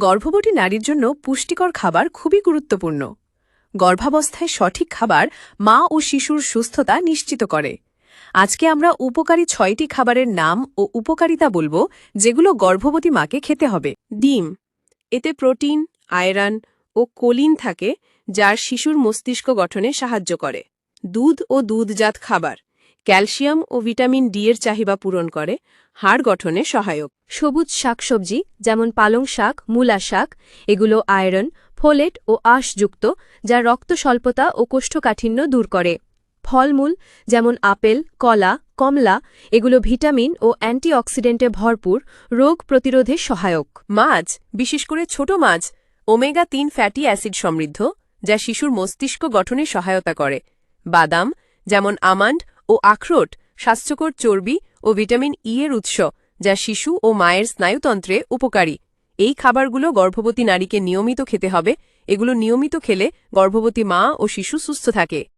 গর্ভবতী নারীর জন্য পুষ্টিকর খাবার খুবই গুরুত্বপূর্ণ। গর্ভাবস্থায় সঠিক খাবার মা ও শিশুর সুস্থতা নিশ্চিত করে। আজকে আমরা উপকারী ছয়টি খাবারের নাম ও উপকারিতা বলব, যেগুলো গর্ভবতী মাকে খেতে হবে। ডিম। এতে প্রোটিন, আয়রন ও কোলিন থাকে, যার শিশুর মস্তিষ্ক গঠনে সাহায্য করে। দুধ ও দুধজাত খাবার। ক্যালসিয়াম ও ভিটামিন ডি এর চাহিদা পূরণ করে হাড় গঠনে সহায়ক। সবুজ শাকসবজি যেমন পালং শাক মূলা শাক এগুলো আয়রন ফোলেট ও আঁশযুক্ত যা রক্ত স্বল্পতা ও কোষ্ঠকাঠিন্য দূর করে। ফলমূল যেমন আপেল কলা কমলা এগুলো ভিটামিন ও অ্যান্টিঅক্সিডেন্টে ভরপুর রোগ প্রতিরোধে সহায়ক। মাছ বিশেষ করে ছোট মাছ ওমেগা তিন ফ্যাটি অ্যাসিড সমৃদ্ধ যা শিশুর মস্তিষ্ক গঠনে সহায়তা করে। বাদাম যেমন আমান্ড ও আখরোট স্বাস্থ্যকর চর্বি ও ভিটামিন ই এর উৎস, যা শিশু ও মায়ের স্নায়ুতন্ত্রে উপকারী। এই খাবারগুলো গর্ভবতী নারীকে নিয়মিত খেতে হবে। এগুলো নিয়মিত খেলে গর্ভবতী মা ও শিশু সুস্থ থাকে।